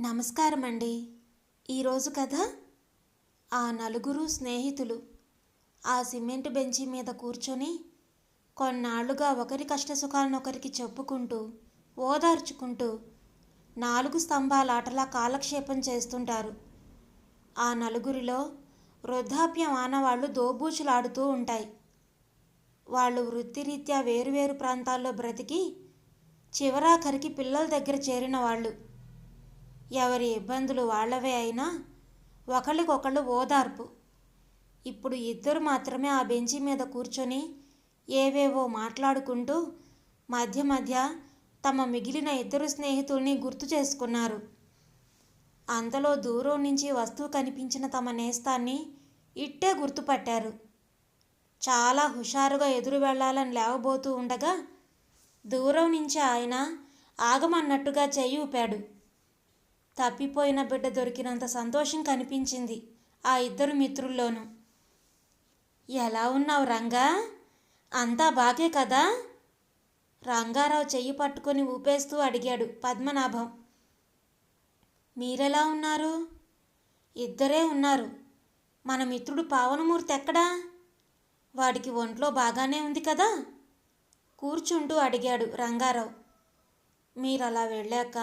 నమస్కారం అండి ఈరోజు కథ ఆ నలుగురు స్నేహితులు ఆ సిమెంట్ బెంచి మీద కూర్చొని కొన్నాళ్ళుగా ఒకరి కష్టసుఖాలను ఒకరికి చెప్పుకుంటూ ఓదార్చుకుంటూ నాలుగు స్తంభాల ఆటలా కాలక్షేపం చేస్తుంటారు. ఆ నలుగురిలో వృద్ధాప్యం ఆనవాళ్ళు దోబూచులాడుతూ ఉంటాయి. వాళ్ళు వృత్తిరీత్యా వేరువేరు ప్రాంతాల్లో బ్రతికి చివరాఖరికి పిల్లల దగ్గర చేరిన వాళ్ళు. ఎవరి ఇబ్బందులు వాళ్ళవే అయినా ఒకళ్ళకొకళ్ళు ఓదార్పు. ఇప్పుడు ఇద్దరు మాత్రమే ఆ బెంచి మీద కూర్చొని ఏవేవో మాట్లాడుకుంటూ మధ్య మధ్య తమ మిగిలిన ఇద్దరు స్నేహితుల్ని గుర్తు చేసుకున్నారు. అంతలో దూరం నుంచి వస్తువు కనిపించిన తమ నేస్తాన్ని ఇట్టే గుర్తుపట్టారు. చాలా హుషారుగా ఎదురు వెళ్ళాలని లేవబోతూ ఉండగా దూరం నుంచి ఆయన ఆగమన్నట్టుగా చెయ్యి ఊపాడు. తప్పిపోయిన బిడ్డ దొరికినంత సంతోషం కనిపించింది ఆ ఇద్దరు మిత్రుల్లోనూ. ఎలా ఉన్నావు రంగా? అంతా బాగే కదా? రంగారావు చెయ్యి పట్టుకొని ఊపేస్తూ అడిగాడు పద్మనాభం. మీరెలా ఉన్నారు? ఇద్దరే ఉన్నారు. మన మిత్రుడు పావనమూర్తి ఎక్కడా? వాడికి ఒంట్లో బాగానే ఉంది కదా? కూర్చుంటూ అడిగాడు రంగారావు. మీరు అలా వెళ్ళాక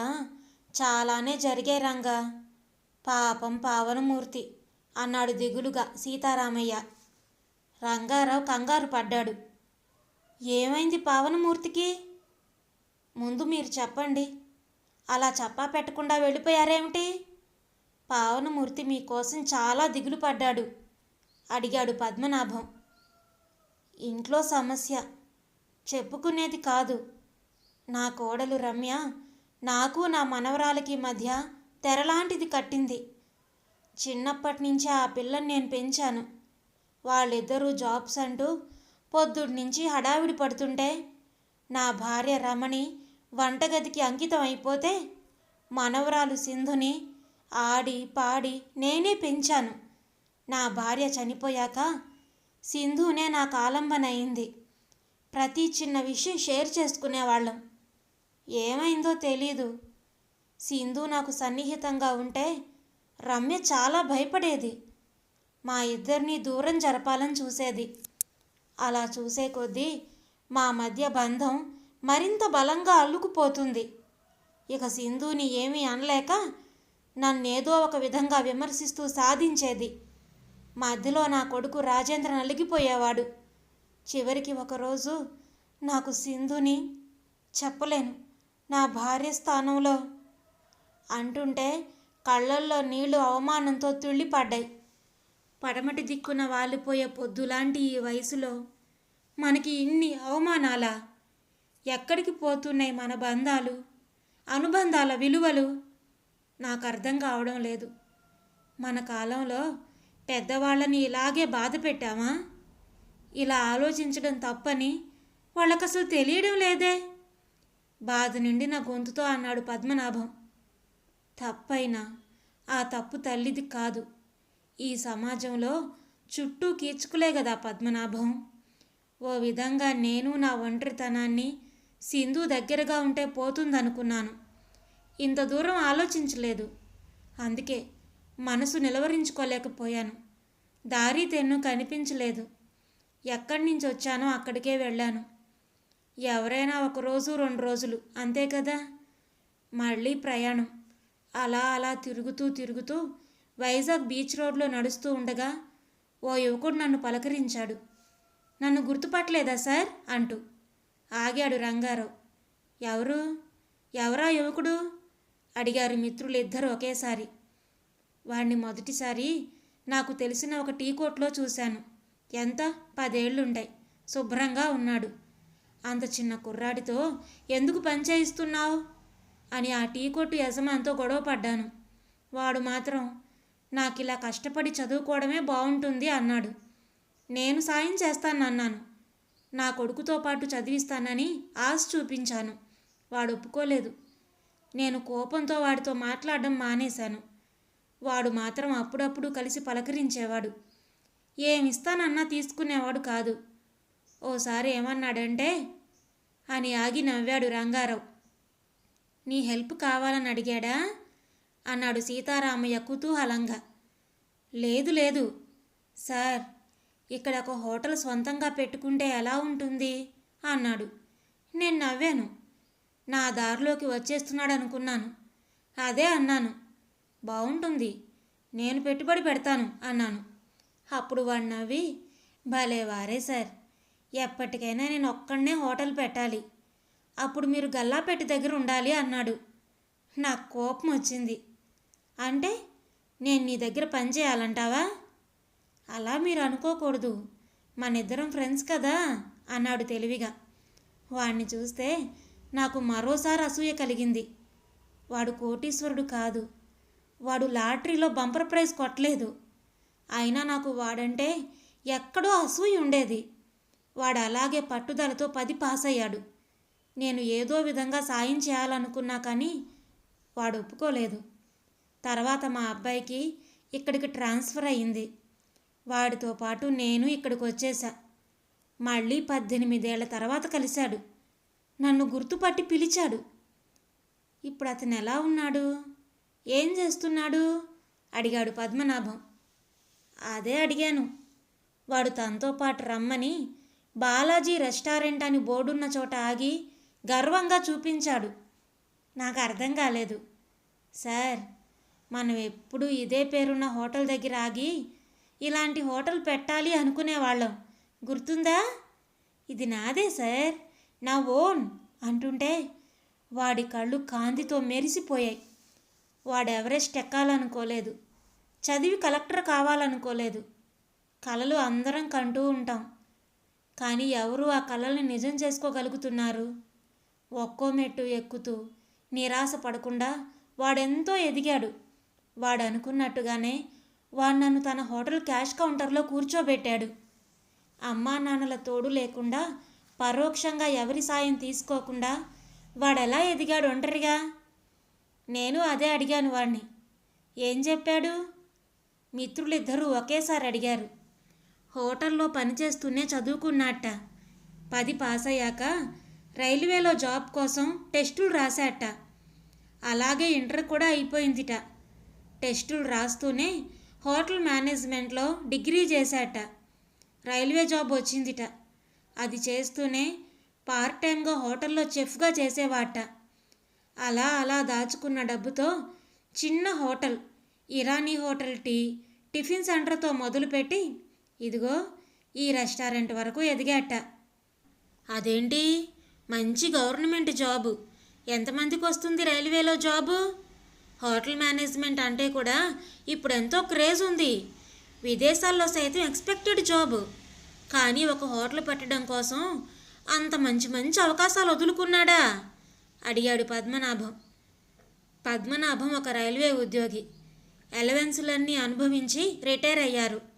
చాలానే జరిగాయి రంగా. పాపం పావనమూర్తి అన్నాడు దిగులుగా సీతారామయ్య. రంగారావు కంగారు పడ్డాడు. ఏమైంది పావనమూర్తికి? ముందు మీరు చెప్పండి. అలా చెప్పా పెట్టకుండా వెళ్ళిపోయారేమిటి? పావనమూర్తి మీకోసం చాలా దిగులు పడ్డాడు అడిగాడు పద్మనాభం. ఇంట్లో సమస్య చెప్పుకునేది కాదు. నా కోడలు రమ్య నాకు నా మనవరాలకి మధ్య తెరలాంటిది కట్టింది. చిన్నప్పటి నుంచి ఆ పిల్లని నేను పెంచాను. వాళ్ళిద్దరూ జాబ్స్ అంటూ పొద్దుడి నుంచి హడావిడి పడుతుంటే నా భార్య రమణి వంటగదికి అంకితం అయిపోతే మనవరాలు సింధుని ఆడి పాడి నేనే పెంచాను. నా భార్య చనిపోయాక సింధునే నా ఆలంబన అయింది ప్రతి చిన్న విషయం షేర్ చేసుకునేవాళ్ళం. ఏమైందో తెలీదు. సింధు నాకు సన్నిహితంగా ఉంటే రమ్య చాలా భయపడేది. మా ఇద్దరిని దూరం జరపాలని చూసేది. అలా చూసే కొద్దీ మా మధ్య బంధం మరింత బలంగా అల్లుకుపోతుంది. ఇక సింధుని ఏమీ అనలేక నన్నేదో ఒక విధంగా విమర్శిస్తూ సాధించేది. మధ్యలో నా కొడుకు రాజేంద్ర నలిగిపోయేవాడు. చివరికి ఒకరోజు నాకు సింధుని చెప్పలేను. నా భార్య స్థానంలో అంటుంటే కళ్ళల్లో నీళ్ళు అవమానంతో తుళ్ళిపడ్డాయి. పడమటి దిక్కున వాలిపోయే పొద్దులాంటి ఈ వయసులో మనకి ఇన్ని అవమానాలా? ఎక్కడికి పోతున్నాయి మన బంధాలు? అనుబంధాల విలువలు? నాకు అర్థం కావడం లేదు. మన కాలంలో పెద్దవాళ్ళని ఇలాగే బాధ పెట్టామా? ఇలా ఆలోచించడం తప్పని వాళ్ళకు అసలు తెలియడం లేదే. బాధ నిండిన గొంతుతో అన్నాడు పద్మనాభం. తప్పైనా ఆ తప్పు తల్లిది కాదు. ఈ సమాజంలో చుట్టూ కీచుకులే కదా పద్మనాభం. ఓ విధంగా నేను నా ఒంటరితనాన్ని సింధు దగ్గరగా ఉంటే పోతుందనుకున్నాను. ఇంత దూరం ఆలోచించలేదు. అందుకే మనసు నిలవరించుకోలేకపోయాను. దారి తెన్ను కనిపించలేదు. ఎక్కడి నుంచి వచ్చానో అక్కడికే వెళ్ళాను. ఎవరైనా ఒక రోజు రెండు రోజులు అంతే కదా? మళ్ళీ ప్రయాణం. అలా అలా తిరుగుతూ తిరుగుతూ వైజాగ్ బీచ్ రోడ్లో నడుస్తూ ఉండగా ఓ యువకుడు నన్ను పలకరించాడు. నన్ను గుర్తుపట్టలేదా సార్? అంటూ. ఆగాడు రంగారావు. ఎవరు? ఎవరా యువకుడు? అడిగారు మిత్రులు ఇద్దరు ఒకేసారి. వాణ్ణి మొదటిసారి నాకు తెలిసిన ఒక టీ కోట్లో చూశాను. ఎంత? పదేళ్ళుంటాయి శుభ్రంగా ఉన్నాడు. అంత చిన్న కుర్రాడితో ఎందుకు పనిచేయిస్తున్నావు అని ఆ టీ కొట్టు యజమానితో గొడవ పడ్డాను. వాడు మాత్రం నాకు ఇలా కష్టపడి చదువుకోవడమే బాగుంటుంది అన్నాడు. నేను సాయం చేస్తానన్నాను. నా కొడుకుతో పాటు చదివిస్తానని ఆశ చూపించాను. వాడు ఒప్పుకోలేదు. నేను కోపంతో వాడితో మాట్లాడడం మానేశాను. వాడు మాత్రం అప్పుడప్పుడు కలిసి పలకరించేవాడు. ఏమిస్తానన్నా తీసుకునేవాడు కాదు. ఓసారి ఏమన్నాడంటే అని ఆగి నవ్వాడు రంగారావు. నీ హెల్ప్ కావాలని అడిగాడా? అన్నాడు సీతారామయ్య కుతూహలంగా. లేదు లేదు. సార్ ఇక్కడ ఒక హోటల్ సొంతంగా పెట్టుకుంటే ఎలా ఉంటుంది? అన్నాడు. నేను నవ్వాను. నా దారిలోకి వచ్చేస్తున్నాడు అనుకున్నాను అదే అన్నాను. బాగుంటుంది నేను పెట్టుబడి పెడతాను అన్నాను. అప్పుడు వాడు నవ్వి భలే వారే సార్. ఎప్పటికైనా నేను ఒక్కడనే హోటల్ పెట్టాలి. అప్పుడు మీరు గల్లాపెట్టి దగ్గర ఉండాలి అన్నాడు. నాకు కోపం వచ్చింది. అంటే నేను నీ దగ్గర పని చేయాలంటావా? అలా మీరు అనుకోకూడదు. మన ఇద్దరం ఫ్రెండ్స్ కదా అన్నాడు తెలివిగా. వాడిని చూస్తే నాకు మరోసారి అసూయ కలిగింది. వాడు కోటీశ్వరుడు కాదు. వాడు లాటరీలో బంపర్ ప్రైజ్ కొట్టలేదు. అయినా నాకు వాడంటే ఎక్కడో అసూయ ఉండేది. వాడు అలాగే పట్టుదలతో పది పాస్ అయ్యాడు నేను ఏదో విధంగా సాయం చేయాలనుకున్నా కానీ వాడు ఒప్పుకోలేదు. తర్వాత మా అబ్బాయికి ఇక్కడికి ట్రాన్స్ఫర్ అయ్యింది వాడితో పాటు నేను ఇక్కడికి వచ్చేసా. మళ్ళీ పద్దెనిమిదేళ్ళ తర్వాత కలిశాడు. నన్ను గుర్తుపట్టి పిలిచాడు. ఇప్పుడు అతను ఎలా ఉన్నాడు? ఏం చేస్తున్నాడు? అడిగాడు పద్మనాభం. అదే అడిగాను. వాడు తనతో పాటు రమ్మని బాలాజీ రెస్టారెంట్ అని బోర్డున్న చోట ఆగి గర్వంగా చూపించాడు. నాకు అర్థం కాలేదు. సార్ మనం ఎప్పుడు ఇదే పేరున్న హోటల్ దగ్గర ఆగి ఇలాంటి హోటల్ పెట్టాలి అనుకునేవాళ్ళం. గుర్తుందా? ఇది నాదే సార్. నా ఓన్ అంటుంటే వాడి కళ్ళు కాంతితో మెరిసిపోయాయి. వాడు ఎవరెస్ట్ ఎక్కాలనుకోలేదు. చదివి కలెక్టర్ కావాలనుకోలేదు. కలలు అందరం కంటూ ఉంటాం. కానీ ఎవరు ఆ కళల్ని నిజం చేసుకోగలుగుతున్నారు? ఒక్కో మెట్టు ఎక్కుతూ నిరాశ పడకుండా వాడెంతో ఎదిగాడు. వాడు అనుకున్నట్టుగానే వాడు నన్ను తన హోటల్ క్యాష్ కౌంటర్లో కూర్చోబెట్టాడు. అమ్మా నాన్నల తోడు లేకుండా పరోక్షంగా ఎవరి సాయం తీసుకోకుండా వాడెలా ఎదిగాడు ఒంటరిగా? నేను అదే అడిగాను వాడిని ఏం చెప్పాడు? మిత్రులిద్దరూ ఒకేసారి అడిగారు. హోటల్లో పనిచేస్తూనే చదువుకున్నట్ట పది పాస్ అయ్యాక రైల్వేలో జాబ్ కోసం టెస్టులు రాశాట. అలాగే ఇంటర్ కూడా అయిపోయిందిట. టెస్టులు రాస్తూనే హోటల్ మేనేజ్మెంట్లో డిగ్రీ చేశాట. రైల్వే జాబ్ వచ్చిందిట. అది చేస్తూనే పార్ట్ టైంగా హోటల్లో చెఫ్గా చేసేవాట. అలా అలా దాచుకున్న డబ్బుతో చిన్న hotel Irani hotel tea tiffin సెంటర్తో మొదలుపెట్టి ఇదిగో ఈ రెస్టారెంట్ వరకు ఎదిగాట. అదేంటి? మంచి గవర్నమెంట్ జాబు. ఎంతమందికి వస్తుంది రైల్వేలో జాబు? హోటల్ మేనేజ్మెంట్ అంటే కూడా ఇప్పుడు ఎంతో క్రేజ్ ఉంది. విదేశాల్లో సైతం ఎక్స్పెక్టెడ్ జాబ్. కానీ ఒక హోటల్ పెట్టడం కోసం అంత మంచి మంచి అవకాశాలు వదులుకున్నాడా? అడిగాడు పద్మనాభం. పద్మనాభం ఒక రైల్వే ఉద్యోగి. ఎలవెన్సులన్నీ అనుభవించి రిటైర్ అయ్యారు.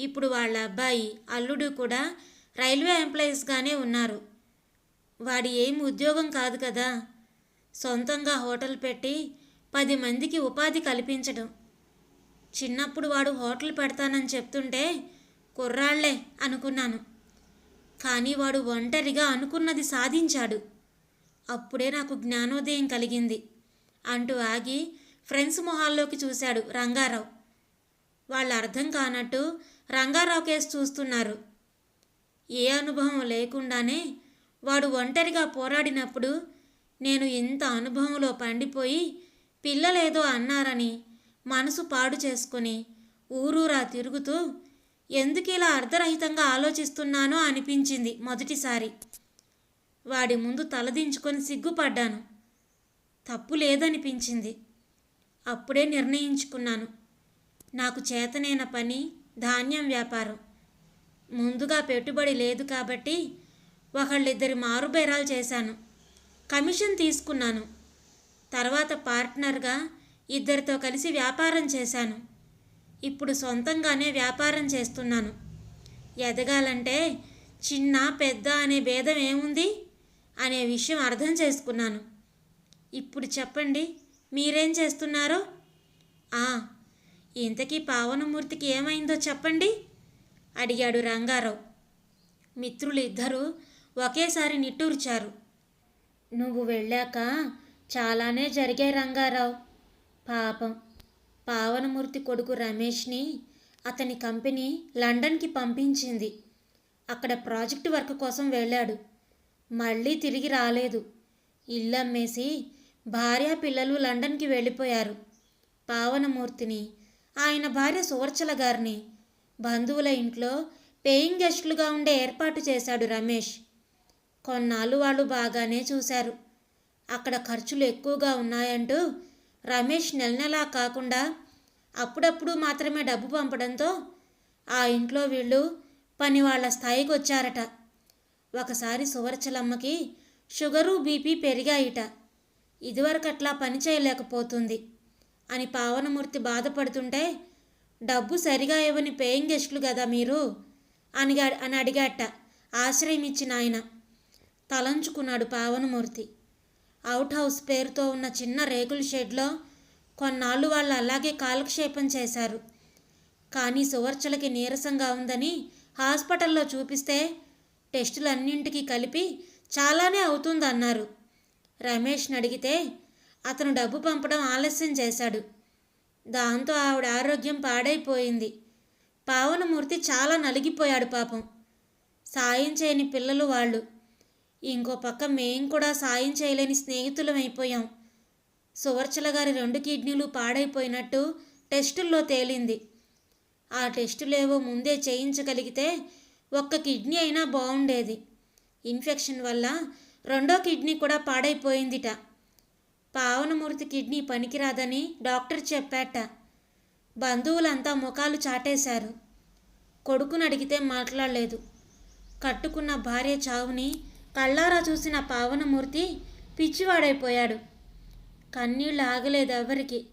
ఇప్పుడు వాళ్ళ అబ్బాయి అల్లుడు కూడా రైల్వే ఎంప్లాయీస్గానే ఉన్నారు. వాడి ఏం ఉద్యోగం కాదు కదా. సొంతంగా హోటల్ పెట్టి పది మందికి ఉపాధి కల్పించడం. చిన్నప్పుడు వాడు హోటల్ పెడతానని చెప్తుంటే కుర్రాళ్ళే అనుకున్నాను. కానీ వాడు ఒంటరిగా అనుకున్నది సాధించాడు. అప్పుడే నాకు జ్ఞానోదయం కలిగింది. అంటూ ఆగి ఫ్రెండ్స్ మొహాల్లోకి చూశాడు రంగారావు. వాళ్ళు అర్థం కానట్టు రంగారావు కేసు చూస్తున్నారు. ఏ అనుభవం లేకుండానే వాడు ఒంటరిగా పోరాడినప్పుడు నేను ఇంత అనుభవంలో పండిపోయి పిల్లలేదో అన్నారని మనసు పాడు చేసుకుని ఊరూరా తిరుగుతూ ఎందుకు ఇలా అర్ధరహితంగా ఆలోచిస్తున్నానో అనిపించింది మొదటిసారి. వాడి ముందు తలదించుకొని సిగ్గుపడ్డాను. తప్పు లేదనిపించింది. అప్పుడే నిర్ణయించుకున్నాను. నాకు చేతనైన పని ధాన్యం వ్యాపారం. ముందుగా పెట్టుబడి లేదు కాబట్టి ఒకళ్ళిద్దరి మారుబేరాలు చేశాను. కమిషన్ తీసుకున్నాను. తర్వాత పార్ట్నర్గా ఇద్దరితో కలిసి వ్యాపారం చేశాను. ఇప్పుడు సొంతంగానే వ్యాపారం చేస్తున్నాను. ఎదగాలంటే చిన్న పెద్ద అనే భేదం ఏముంది అనే విషయం అర్థం చేసుకున్నాను. ఇప్పుడు చెప్పండి మీరేం చేస్తున్నారో? ఆ ఇంతకీ పావనమూర్తికి ఏమైందో చెప్పండి? అడిగాడు రంగారావు. మిత్రులు ఇద్దరూ ఒకేసారి నిట్టూర్చారు. నువ్వు వెళ్ళాక చాలానే జరిగాయి రంగారావు. పాపం. పావనమూర్తి కొడుకు రమేష్ని అతని కంపెనీ లండన్కి పంపించింది. అక్కడ ప్రాజెక్టు వర్క్ కోసం వెళ్ళాడు. మళ్ళీ తిరిగి రాలేదు. ఇల్లు అమ్మేసి భార్య పిల్లలు లండన్కి వెళ్ళిపోయారు. పావనమూర్తిని ఆయన భార్య సువర్చల గారిని. బంధువుల ఇంట్లో పేయింగ్ గెస్టులుగా ఉండే ఏర్పాటు చేశాడు రమేష్. కొన్నాళ్ళు వాళ్ళు బాగానే చూశారు. అక్కడ ఖర్చులు ఎక్కువగా ఉన్నాయంటూ రమేష్ నెల నెలా కాకుండా అప్పుడప్పుడు మాత్రమే డబ్బు పంపడంతో ఆ ఇంట్లో వీళ్ళు పని వాళ్ళ స్థాయికి వచ్చారట ఒకసారి సువర్చలమ్మకి షుగరు బీపీ పెరిగాయిట. ఇదివరకు అట్లా పని చేయలేకపోతుంది. అని పావనమూర్తి బాధపడుతుంటే డబ్బు సరిగా ఇవ్వని పేయింగ్ గెస్టులు కదా మీరు? అని అని అడిగాట ఆశ్రయం ఇచ్చిన ఆయన. తలంచుకున్నాడు పావనమూర్తి. అవుట్ హౌస్ పేరుతో ఉన్న చిన్న రేకుల షెడ్లో కొన్నాళ్ళు వాళ్ళు అలాగే కాలక్షేపం చేశారు. కానీ సువర్చలకి నీరసంగా ఉందని హాస్పిటల్లో చూపిస్తే టెస్టులన్నింటికి కలిపి చాలానే అవుతుందన్నారు. రమేష్ని అడిగితే అతను డబ్బు పంపడం ఆలస్యం చేశాడు. దాంతో ఆవిడ ఆరోగ్యం పాడైపోయింది. పావనమూర్తి చాలా నలిగిపోయాడు పాపం. సాయం చేయని పిల్లలు వాళ్ళు. ఇంకో పక్క మేం కూడా సాయం చేయలేని స్నేహితులం అయిపోయాం. సువర్చల గారి రెండు కిడ్నీలు పాడైపోయినట్టు టెస్టుల్లో తేలింది. ఆ టెస్టులేవో ముందే చేయించగలిగితే ఒక్క కిడ్నీ అయినా బాగుండేది ఇన్ఫెక్షన్ వల్ల రెండో కిడ్నీ కూడా పాడైపోయిందిట. పావనమూర్తి కిడ్నీ పనికిరాదని డాక్టర్ చెప్పాట. బంధువులంతా ముఖాలు చాటేశారు. కొడుకుని అడిగితే మాట్లాడలేదు. కట్టుకున్న భార్య చావుని కళ్ళారా చూసిన పావనమూర్తి పిచ్చివాడైపోయాడు. కన్నీళ్ళు ఆగలేదు ఎవరికి?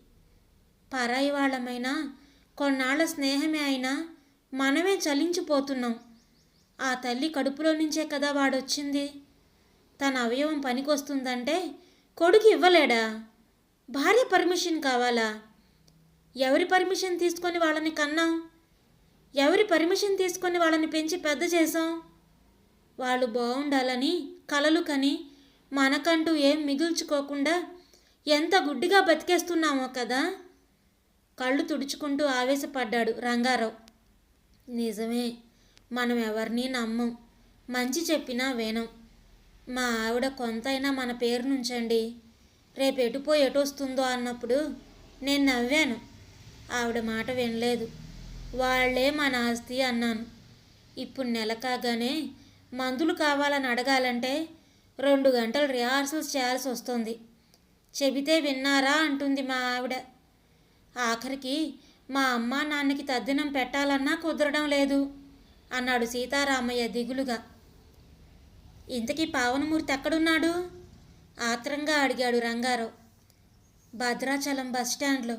పరాయి వాళ్ళమైనా కొన్నాళ్ళ స్నేహమే అయినా మనమే చలించిపోతున్నాం. ఆ తల్లి కడుపులో నుంచే కదా వాడొచ్చింది? తన అవయవం పనికొస్తుందంటే కొడుకు ఇవ్వలేడా? భార్య పర్మిషన్ కావాలా? ఎవరి పర్మిషన్ తీసుకొని వాళ్ళని కన్నాం? ఎవరి పర్మిషన్ తీసుకొని వాళ్ళని పెంచి పెద్ద చేసాం వాళ్ళు బాగుండాలని కలలు కని మనకంటూ ఏం మిగుల్చుకోకుండా ఎంత గుడ్డిగా బతికేస్తున్నామో కదా? కళ్ళు తుడుచుకుంటూ ఆవేశపడ్డాడు రంగారావు. నిజమే మనం ఎవరిని నమ్మం. మంచి చెప్పినా వేణం మా ఆవిడ కొంతైనా మన పేరు నుంచండి. రేపు ఎటు ఎటొస్తుందో అన్నప్పుడు నేను నవ్వాను. ఆవిడ మాట వినలేదు. వాళ్ళే మన ఆస్తి అన్నాను. ఇప్పుడు నెల కాగానే మందులు కావాలని అడగాలంటే రెండు గంటలు రిహార్సల్స్ చేయాల్సి వస్తుంది. చెబితే విన్నారా అంటుంది మా ఆవిడ. ఆఖరికి మా అమ్మ నాన్నకి తద్దినం పెట్టాలన్నా కుదరడం లేదు అన్నాడు సీతారామయ్య దిగులుగా. ఇంతకీ పావనమూర్తి ఎక్కడున్నాడు? ఆత్రంగా అడిగాడు రంగారావు. భద్రాచలం బస్టాండ్లో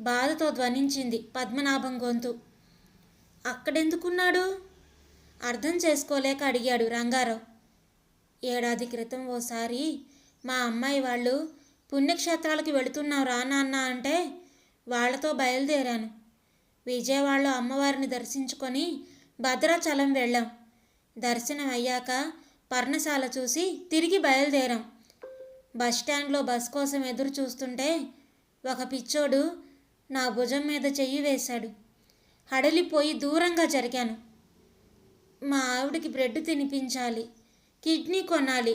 బాధతో ధ్వనించింది పద్మనాభం గొంతు. అక్కడెందుకున్నాడు? అర్థం చేసుకోలేక అడిగాడు రంగారావు. ఏడాది క్రితం ఓసారి మా అమ్మాయి వాళ్ళు పుణ్యక్షేత్రాలకి వెళుతున్నాం రా నాన్న అంటే వాళ్ళతో బయలుదేరాను. విజయవాడలో అమ్మవారిని దర్శించుకొని భద్రాచలం వెళ్ళాం. దర్శనం అయ్యాక పర్ణశాల చూసి తిరిగి బయలుదేరాం. బస్టాండ్లో బస్ కోసం ఎదురు చూస్తుంటే ఒక పిచ్చోడు నా భుజం మీద చెయ్యి వేశాడు. హడలిపోయి దూరంగా జరిగాను. మా ఆవిడకి బ్రెడ్ తినిపించాలి కిడ్నీ కొనాలి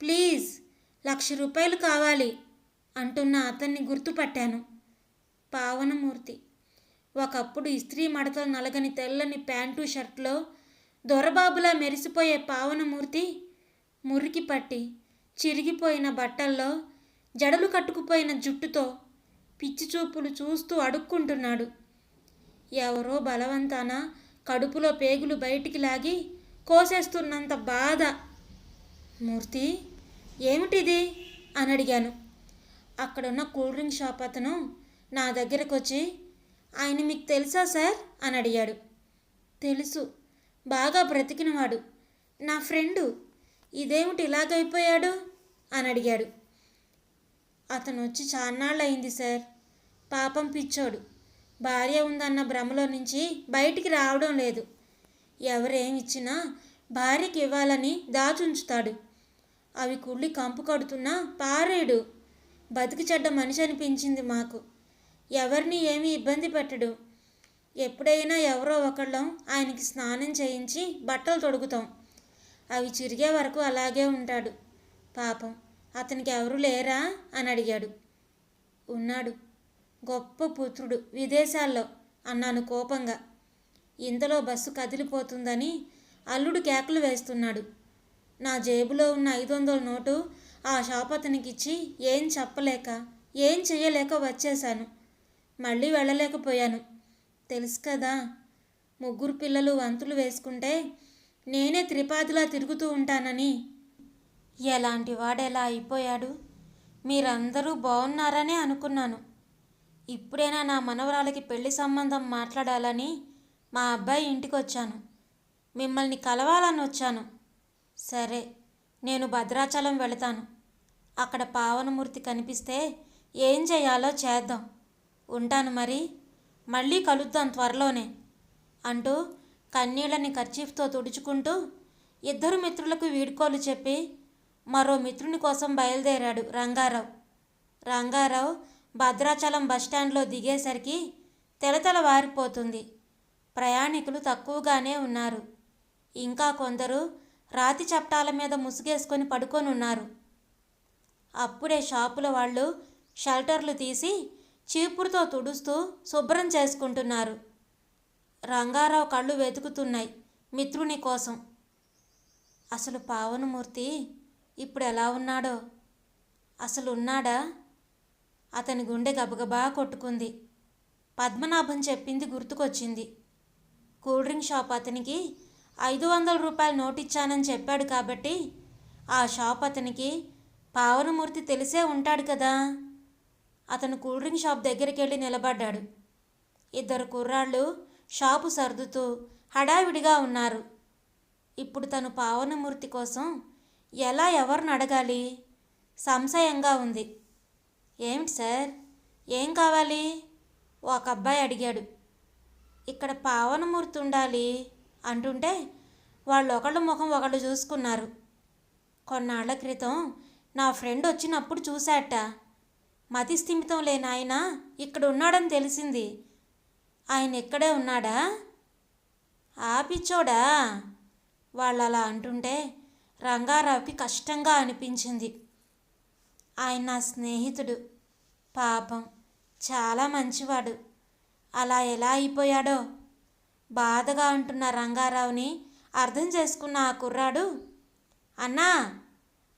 ప్లీజ్ లక్ష రూపాయలు కావాలి అంటున్న అతన్ని గుర్తుపట్టాను. పావనమూర్తి. ఒకప్పుడు ఇస్త్రీ మడతలు నలగని తెల్లని ప్యాంటు షర్ట్లో దొరబాబులా మెరిసిపోయే పావనమూర్తి మురికి పట్టి చిరిగిపోయిన బట్టల్లో జడలు కట్టుకుపోయిన జుట్టుతో పిచ్చి చూపులు చూస్తూ అడుక్కుంటున్నాడు. ఎవరో బలవంతాన కడుపులో పేగులు బయటికి లాగి కోసేస్తున్నంత బాధ. మూర్తి ఏమిటిది? అని అడిగాను. అక్కడున్న కూల్ డ్రింక్ షాప్ అతను నా దగ్గరకు వచ్చి ఆయన మీకు తెలుసా సార్? అని అడిగాడు. తెలుసు. బాగా బ్రతికినవాడు. నా ఫ్రెండు ఇదేమిటి ఇలాగైపోయాడు అని అడిగాడు. అతను వచ్చి చాన్నాళ్ళు అయింది సార్. పాపం పిచ్చోడు. భార్య ఉందన్న భ్రమలో నుంచి బయటికి రావడం లేదు. ఎవరేమిచ్చినా భార్యకి ఇవ్వాలని దాచుంచుతాడు. అవి కుళ్ళి కంపు కడుతున్నా పారేడు. బతికి చెడ్డ మనిషి అనిపించింది మాకు. ఎవరిని ఏమీ ఇబ్బంది పెట్టడు. ఎప్పుడైనా ఎవరో ఒకళ్ళం ఆయనకి స్నానం చేయించి బట్టలు తొడుగుతాం. అవి చిరిగే వరకు అలాగే ఉంటాడు. పాపం అతనికి ఎవరు లేరా? అని అడిగాడు. ఉన్నాడు. గొప్ప పుత్రుడు విదేశాల్లో అన్నాను కోపంగా. ఇంతలో బస్సు కదిలిపోతుందని అల్లుడు కేకలు వేస్తున్నాడు. నా జేబులో ఉన్న ఐదు వందల నోటు ఆ షాప్ అతనికి ఇచ్చి ఏం చెప్పలేక ఏం చెయ్యలేక వచ్చేశాను. మళ్ళీ వెళ్ళలేకపోయాను. తెలుసు కదా. ముగ్గురు పిల్లలు వంతులు వేసుకుంటే నేనే త్రిపాదిలా తిరుగుతూ ఉంటానని. ఎలాంటి వాడెలా అయిపోయాడు? మీరందరూ బాగున్నారనే అనుకున్నాను. ఇప్పుడైనా నా మనవరాలకి పెళ్ళి సంబంధం మాట్లాడాలని మా అబ్బాయి ఇంటికి వచ్చాను మిమ్మల్ని కలవాలని వచ్చాను. సరే నేను భద్రాచలం వెళతాను. అక్కడ పావనమూర్తి కనిపిస్తే ఏం చేయాలో చేద్దాం. ఉంటాను మరి. మళ్ళీ కలుద్దాం త్వరలోనే అంటూ కన్నీళ్ళని కర్చీఫ్తో తుడుచుకుంటూ ఇద్దరు మిత్రులకు వీడ్కోలు చెప్పి మరో మిత్రుని కోసం బయలుదేరాడు రంగారావు. రంగారావు భద్రాచలం బస్టాండ్లో దిగేసరికి తెలతెల వారిపోతుంది. ప్రయాణికులు తక్కువగానే ఉన్నారు. ఇంకా కొందరు రాతి చప్టాల మీద ముసుగేసుకొని పడుకొని ఉన్నారు అప్పుడే షాపుల వాళ్ళు షెల్టర్లు తీసి చీపురుతో తుడుస్తూ శుభ్రం చేసుకుంటున్నారు. రంగారావు కళ్ళు వెతుకుతున్నాయి మిత్రుని కోసం. అసలు పావనమూర్తి ఇప్పుడు ఎలా ఉన్నాడో? అసలు ఉన్నాడా? అతని గుండె గబగబా కొట్టుకుంది. పద్మనాభం చెప్పింది గుర్తుకొచ్చింది. కూల్ డ్రింక్ షాప్ అతనికి ఐదు వందల రూపాయలు నోటిచ్చానని చెప్పాడు కాబట్టి ఆ షాప్ అతనికి పావనమూర్తి తెలిసే ఉంటాడు కదా? అతను కూల్ డ్రింక్ షాప్ దగ్గరికి వెళ్ళి నిలబడ్డాడు. ఇద్దరు కుర్రాళ్ళు షాపు సర్దుతూ హడావిడిగా ఉన్నారు. ఇప్పుడు తను పావనమూర్తి కోసం ఎలా ఎవరిని అడగాలి? సంశయంగా ఉంది. ఏమిటి సార్? ఏం కావాలి? ఒక అబ్బాయి అడిగాడు. ఇక్కడ పావనమూర్తి ఉండాలి అంటుంటే వాళ్ళు ఒకళ్ళ ముఖం ఒకళ్ళు చూసుకున్నారు. కొన్నాళ్ళ క్రితం నా ఫ్రెండ్ వచ్చినప్పుడు చూశాట. మతి స్థిమితం లేని ఆయన ఇక్కడ ఉన్నాడని తెలిసింది. ఆయన ఇక్కడే ఉన్నాడా? ఆ పిచ్చోడా వాళ్ళు అలా అంటుంటే రంగారావుకి కష్టంగా అనిపించింది. ఆయన నా స్నేహితుడు. పాపం. చాలా మంచివాడు. అలా ఎలా అయిపోయాడో? బాధగా అంటున్న రంగారావుని అర్థం చేసుకున్న ఆ కుర్రాడు అన్నా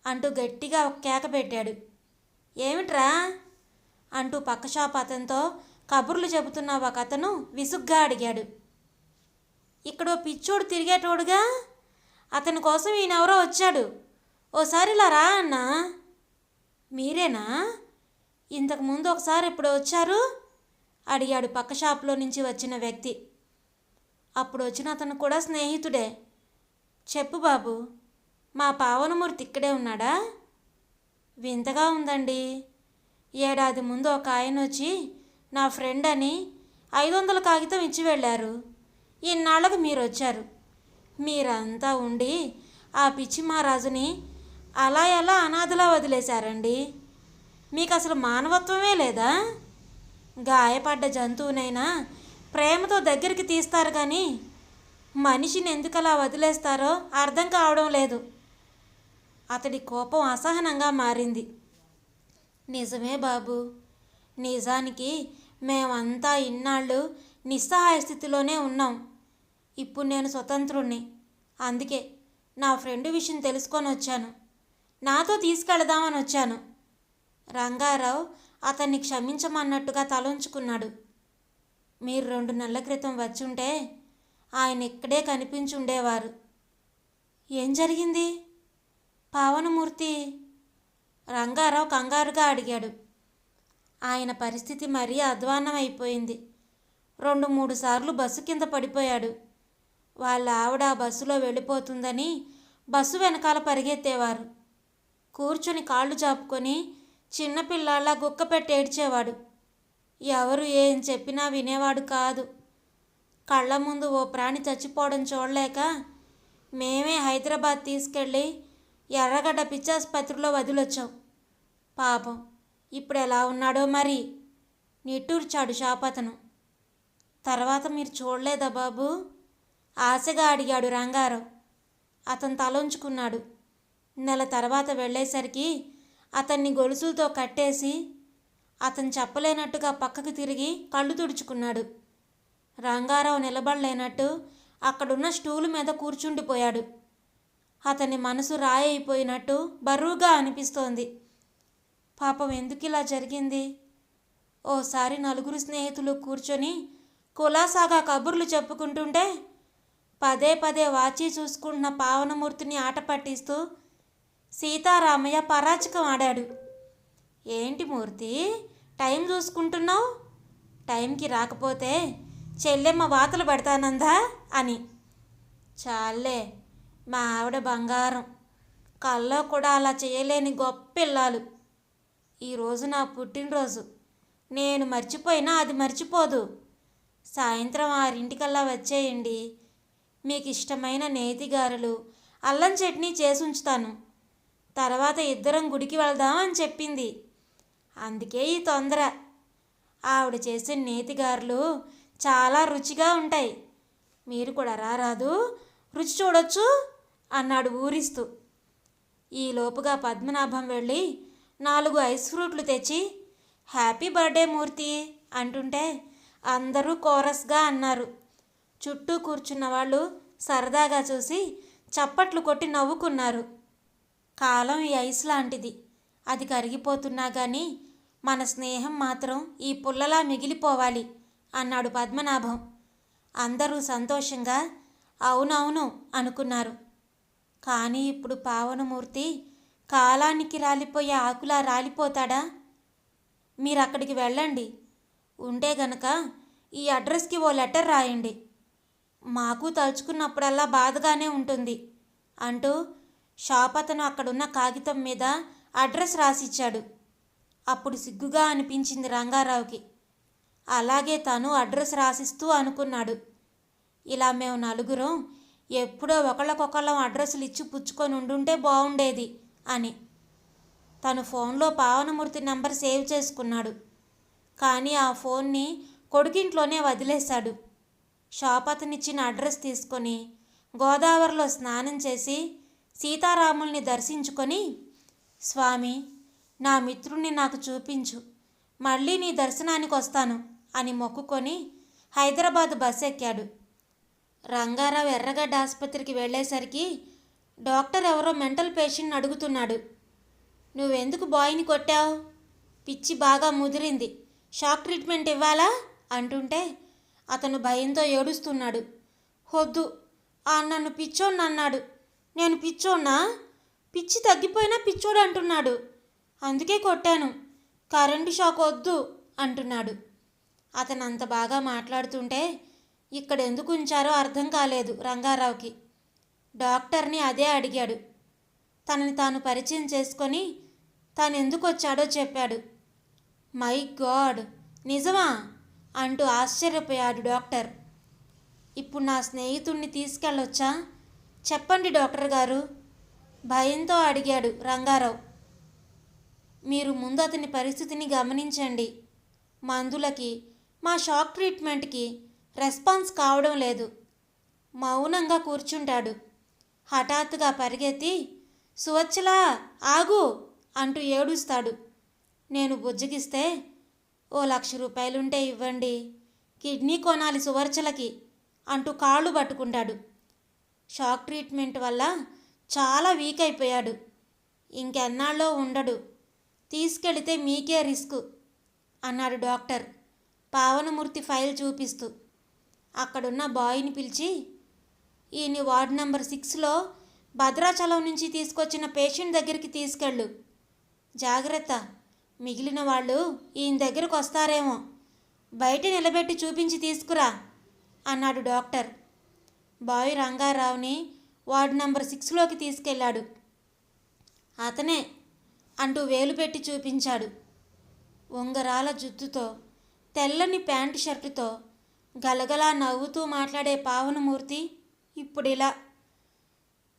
అంటూ గట్టిగా ఒక కేక పెట్టాడు. ఏమిట్రా? అంటూ పక్క షాప్ అతనితో కబుర్లు చెబుతున్న ఒక అతను విసుగ్గా అడిగాడు. ఇక్కడో పిచ్చోడు తిరిగేటోడుగా? అతని కోసం ఈయనెవరో వచ్చాడు. ఓసారి ఇలా రా అన్నా. మీరేనా? ఇంతకు ముందు ఒకసారి ఇప్పుడు వచ్చారు? అడిగాడు పక్క షాప్లో నుంచి వచ్చిన వ్యక్తి. అప్పుడు వచ్చిన అతను కూడా స్నేహితుడే. చెప్పు బాబు మా పావనమూర్తి ఇక్కడే ఉన్నాడా? వింతగా ఉందండి. ఏడాది ముందు ఒక ఆయన వచ్చి నా ఫ్రెండ్ అని ఐదు వందల కాగితం ఇచ్చి వెళ్ళారు. ఇన్నాళ్ళకు మీరు వచ్చారు మీరంతా ఉండి ఆ పిచ్చి మహారాజుని అలా ఎలా అనాథలా వదిలేశారండి? మీకు అసలు మానవత్వమే లేదా? గాయపడ్డ జంతువునైనా ప్రేమతో దగ్గరికి తీస్తారు కానీ మనిషిని ఎందుకు అలా వదిలేస్తారో అర్థం కావడం లేదు. అతడి కోపం అసహనంగా మారింది. నిజమే బాబు. నిజానికి మేమంతా ఇన్నాళ్ళు నిస్సహాయ స్థితిలోనే ఉన్నాం. ఇప్పుడు నేను స్వతంత్రుణ్ణి. అందుకే నా ఫ్రెండ్ విషయం తెలుసుకొని వచ్చాను. నాతో తీసుకెళదామని వచ్చాను. రంగారావు అతన్ని క్షమించమన్నట్టుగా తలంచుకున్నాడు. మీరు రెండు నెలల క్రితం వచ్చుంటే ఆయన ఇక్కడే కనిపించి ఉండేవారు. ఏం జరిగింది? పావనమూర్తి రంగారావు కంగారుగా అడిగాడు. ఆయన పరిస్థితి మరీ అధ్వాన్నమైపోయింది. రెండు మూడు సార్లు బస్సు కింద పడిపోయాడు. వాళ్ళ ఆవిడ బస్సులో వెళ్ళిపోతుందని బస్సు వెనకాల పరిగెత్తేవారు. కూర్చుని కాళ్ళు చాపుకొని చిన్నపిల్లాళ్ళ గుక్క పెట్టి ఏడ్చేవాడు. ఎవరు ఏం చెప్పినా వినేవాడు కాదు. కళ్ళ ముందు ఓ ప్రాణి చచ్చిపోవడం చూడలేక మేమే హైదరాబాద్ తీసుకెళ్ళి ఎర్రగడ్డ పిచ్చాసుపత్రిలో వదిలొచ్చావు పాపం ఇప్పుడు ఎలా ఉన్నాడో మరి? నిట్టూర్చాడు షాప్ అతను తర్వాత మీరు చూడలేదా బాబు? ఆశగా అడిగాడు రంగారావు. అతను తలొంచుకున్నాడు నెల తర్వాత వెళ్ళేసరికి అతన్ని గొలుసులతో కట్టేసి అతను చెప్పలేనట్టుగా పక్కకు తిరిగి కళ్ళు తుడుచుకున్నాడు. రంగారావు నిలబడలేనట్టు అక్కడున్న స్టూలు మీద కూర్చుండిపోయాడు. అతని మనసు రాయి అయిపోయినట్టు బరువుగా అనిపిస్తోంది. పాపం ఎందుకు ఇలా జరిగింది? ఓసారి నలుగురు స్నేహితులు కూర్చొని కులాసాగా కబుర్లు చెప్పుకుంటుంటే పదే పదే వాచి చూసుకుంటున్న పావనమూర్తిని ఆట పట్టిస్తూ సీతారామయ్య పరాచకం ఆడాడు. ఏంటి మూర్తి టైం చూసుకుంటున్నావు? టైంకి రాకపోతే చెల్లెమ్మ వాతలు పెడతానందా? అని. చాలే మా ఆవిడ బంగారం. కల్లో కూడా అలా చేయలేని గొప్ప పిల్లలు ఈరోజు నా పుట్టినరోజు. నేను మర్చిపోయినా అది మర్చిపోదు. సాయంత్రం ఆరింటికల్లా వచ్చేయండి. మీకు ఇష్టమైన నేతిగారులు. అల్లం చట్నీ చేసి ఉంచుతాను తర్వాత ఇద్దరం గుడికి వెళదాం అని చెప్పింది. అందుకే ఈ తొందర. ఆవిడ చేసే నేతిగారులు చాలా రుచిగా ఉంటాయి. మీరు కూడా రారాదు. రుచి చూడొచ్చు. అన్నాడు ఊరిస్తూ. ఈలోపుగా పద్మనాభం వెళ్ళి నాలుగు ఐస్ ఫ్రూట్లు తెచ్చి హ్యాపీ బర్త్డే మూర్తి అంటుంటే అందరూ కోరస్గా అన్నారు. చుట్టూ కూర్చున్న వాళ్ళు సరదాగా చూసి చప్పట్లు కొట్టి నవ్వుకున్నారు. కాలం ఈ ఐస్ లాంటిది. అది కరిగిపోతున్నా కానీ మన స్నేహం మాత్రం ఈ పుల్లలా మిగిలిపోవాలి అన్నాడు పద్మనాభం. అందరూ సంతోషంగా అవునవును అనుకున్నారు. కానీ ఇప్పుడు పావనమూర్తి కాలానికి రాలిపోయే ఆకులా రాలిపోతాడా? మీరు అక్కడికి వెళ్ళండి. ఉంటే గనక ఈ అడ్రస్కి ఓ లెటర్ రాయండి. మాకు తలుచుకున్నప్పుడల్లా బాధగానే ఉంటుంది అంటూ షాప్ అతను అక్కడున్న కాగితం మీద అడ్రస్ రాసిచ్చాడు. అప్పుడు సిగ్గుగా అనిపించింది రంగారావుకి. అలాగే తను అడ్రస్ రాసిస్తూ అనుకున్నాడు. ఇలా మేము నలుగురం ఎప్పుడో ఒకళ్ళకొకళ్ళం అడ్రస్లు ఇచ్చి పుచ్చుకొని ఉండుంటే బాగుండేది అని. తను ఫోన్లో పావనమూర్తి నంబర్ సేవ్ చేసుకున్నాడు. కానీ ఆ ఫోన్ని కొడుకింట్లోనే వదిలేశాడు. షాప్ అతనిచ్చిన అడ్రస్ తీసుకొని గోదావరిలో స్నానం చేసి సీతారాముల్ని దర్శించుకొని స్వామి నా మిత్రుణ్ణి నాకు చూపించు. మళ్ళీ నీ దర్శనానికి వస్తాను అని మొక్కుకొని హైదరాబాద్ బస్ ఎక్కాడు రంగారావు ఎర్రగడ్డ ఆసుపత్రికి వెళ్ళేసరికి డాక్టర్ ఎవరో మెంటల్ పేషెంట్ని అడుగుతున్నాడు. నువ్వెందుకు బాయ్ని కొట్టావు? పిచ్చి బాగా ముదిరింది. షాక్ ట్రీట్మెంట్ ఇవ్వాలా? అంటుంటే అతను భయంతో ఏడుస్తున్నాడు. వద్దు. ఆ నన్ను పిచ్చోడిని అన్నాడు. నేను పిచ్చోడ్నా? పిచ్చి తగ్గిపోయినా పిచ్చోడు అంటున్నాడు. అందుకే కొట్టాను. కరెంటు షాక్ వద్దు అంటున్నాడు. అతను అంత బాగా మాట్లాడుతుంటే ఇక్కడ ఎందుకు ఉంచారో అర్థం కాలేదు రంగారావుకి. డాక్టర్ని అదే అడిగాడు. తనని తాను పరిచయం చేసుకొని తాను ఎందుకు వచ్చాడో చెప్పాడు. My God! నిజమా? అంటూ ఆశ్చర్యపోయాడు డాక్టర్. ఇప్పుడు నా స్నేహితుణ్ణి తీసుకెళ్ళొచ్చా? చెప్పండి డాక్టర్ గారు. భయంతో అడిగాడు రంగారావు. మీరు ముందు అతని పరిస్థితిని గమనించండి. మందులకి మా షాక్ ట్రీట్మెంట్కి రెస్పాన్స్ కావడం లేదు. మౌనంగా కూర్చుంటాడు. హఠాత్తుగా పరిగెత్తి సువచ్చలా ఆగు! అంటూ ఏడుస్తాడు. నేను బుజ్జగిస్తే ఓ లక్ష రూపాయలుంటే ఇవ్వండి. కిడ్నీ కొనాలి సువర్చలకి అంటూ కాళ్ళు పట్టుకుంటాడు. షాక్ ట్రీట్మెంట్ వల్ల చాలా వీక్ అయిపోయాడు. ఇంకెన్నాళ్ళో ఉండడు. తీసుకెళితే మీకే రిస్క్ అన్నాడు డాక్టర్. పావనమూర్తి ఫైల్ చూపిస్తూ. అక్కడున్న బాయ్ని పిలిచి ఈయన వార్డ్ నెంబర్ సిక్స్లో భద్రాచలం నుంచి తీసుకొచ్చిన పేషెంట్ దగ్గరికి తీసుకెళ్ళు. జాగ్రత్త. మిగిలిన వాళ్ళు ఈయన దగ్గరకు వస్తారేమో. బయట నిలబెట్టి చూపించి తీసుకురా అన్నాడు డాక్టర్. బాయ్ రంగారావుని వార్డు నెంబర్ సిక్స్లోకి తీసుకెళ్ళాడు. అతనే అంటూ వేలు పెట్టి చూపించాడు. ఉంగరాల జుత్తుతో తెల్లని ప్యాంటు షర్టుతో గలగలా నవ్వుతూ మాట్లాడే పావనమూర్తి ఇప్పుడిలా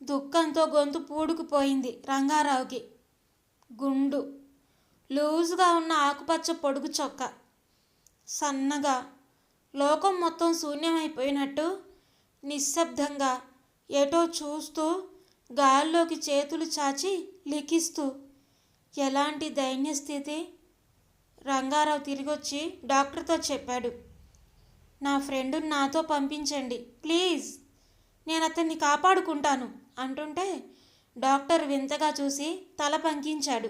దుఃఖంతో గొంతు పూడుకుపోయింది రంగారావుకి. గుండు. లూజుగా ఉన్న ఆకుపచ్చ పొడుగు చొక్క. సన్నగా. లోకం మొత్తం శూన్యమైపోయినట్టు నిశ్శబ్దంగా ఎటో చూస్తూ గాల్లోకి చేతులు చాచి లిఖిస్తూ ఎలాంటి దైన్యస్థితి? రంగారావు తిరిగొచ్చి డాక్టర్తో చెప్పాడు. నా ఫ్రెండును నాతో పంపించండి ప్లీజ్. నేను అతన్ని కాపాడుకుంటాను అంటుంటే డాక్టర్ వింతగా చూసి తల పంకించాడు.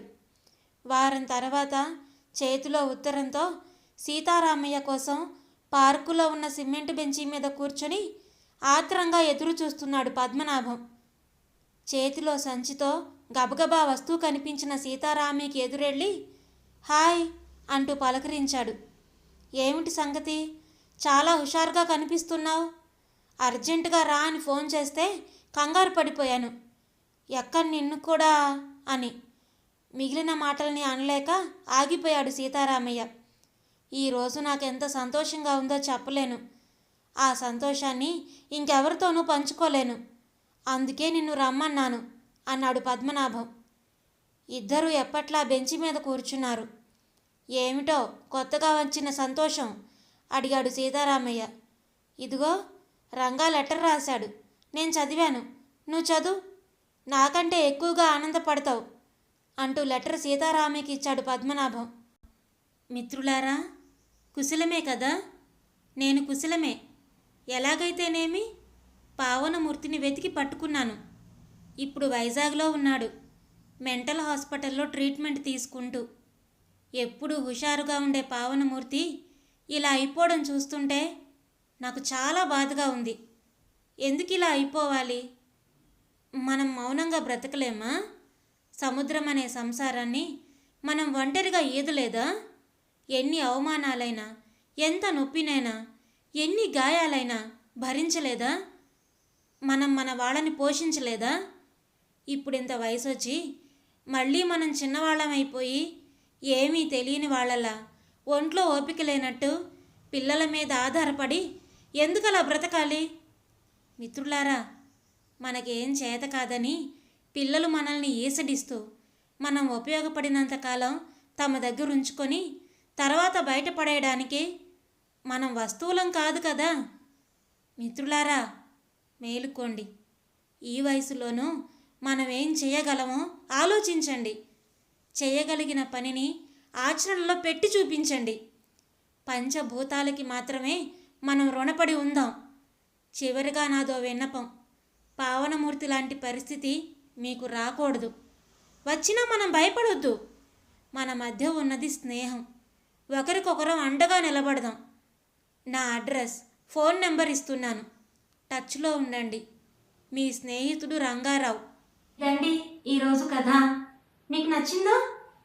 వారం తర్వాత చేతిలో ఉత్తరంతో సీతారామయ్య కోసం పార్కులో ఉన్న సిమెంట్ బెంచీ మీద కూర్చొని ఆత్రంగా ఎదురు చూస్తున్నాడు పద్మనాభం. చేతిలో సంచితో గబగబా వస్తువు కనిపించిన సీతారామయ్యకి ఎదురెళ్ళి హాయ్ అంటూ పలకరించాడు. ఏమిటి సంగతి? చాలా హుషారుగా కనిపిస్తున్నావు. అర్జెంటుగా రా అని ఫోన్ చేస్తే కంగారు పడిపోయాను. ఎక్కడ నిన్ను కూడా అని. మిగిలిన మాటల్ని అనలేక ఆగిపోయాడు సీతారామయ్య. ఈరోజు నాకు ఎంత సంతోషంగా ఉందో చెప్పలేను. ఆ సంతోషాన్ని ఇంకెవరితోనూ పంచుకోలేను. అందుకే నిన్ను రమ్మన్నాను అన్నాడు పద్మనాభం. ఇద్దరూ ఎప్పట్లా బెంచి మీద కూర్చున్నారు. ఏమిటో కొత్తగా వచ్చిన సంతోషం అడిగాడు సీతారామయ్య. ఇదిగో రంగా లెటర్ రాశాడు. నేను చదివాను. నువ్వు చదువు. నాకంటే ఎక్కువగా ఆనందపడతావు అంటూ లెటర్ సీతారామయ్యకి ఇచ్చాడు పద్మనాభం. మిత్రులారా కుశలమే కదా? నేను కుశలమే. ఎలాగైతేనేమి? పావనమూర్తిని వెతికి పట్టుకున్నాను. ఇప్పుడు వైజాగ్లో ఉన్నాడు. మెంటల్ హాస్పిటల్లో ట్రీట్మెంట్ తీసుకుంటూ. ఎప్పుడు హుషారుగా ఉండే పావనమూర్తి ఇలా అయిపోవడం చూస్తుంటే నాకు చాలా బాధగా ఉంది. ఎందుకు ఇలా అయిపోవాలి? మనం మౌనంగా బ్రతకలేమా? సముద్రం అనే సంసారాన్ని మనం ఒంటరిగా ఈదలేదా? ఎన్ని అవమానాలైనా ఎంత నొప్పినైనా ఎన్ని గాయాలైనా భరించలేదా? మనం మన వాళ్ళని పోషించలేదా? ఇప్పుడు ఇంత వయసు వచ్చి మళ్ళీ మనం చిన్నవాళ్ళమైపోయి ఏమీ తెలియని వాళ్ళలా ఒంట్లో ఓపిక లేనట్టు పిల్లల మీద ఆధారపడి ఎందుకలా బ్రతకాలి? మిత్రులారా మనకేం చేత కాదని పిల్లలు మనల్ని ఈసడిస్తూ మనం ఉపయోగపడినంతకాలం తమ దగ్గర ఉంచుకొని తర్వాత బయటపడేయడానికి మనం వస్తువులం కాదు కదా? మిత్రులారా మేలుకోండి. ఈ వయసులోనూ మనం ఏం చేయగలమో ఆలోచించండి. చేయగలిగిన పనిని ఆచరణలో పెట్టి చూపించండి. పంచభూతాలకి మాత్రమే మనం రుణపడి ఉందాం. చివరిగా నాదో విన్నపం. పావనమూర్తి లాంటి పరిస్థితి మీకు రాకూడదు. వచ్చినా మనం భయపడొద్దు. మన మధ్య ఉన్నది స్నేహం. ఒకరికొకరం అండగా నిలబడదాం. నా అడ్రస్ ఫోన్ నెంబర్ ఇస్తున్నాను. టచ్లో ఉండండి. మీ స్నేహితుడు రంగారావు. రండి ఈరోజు కథ. మీకు నచ్చిందా?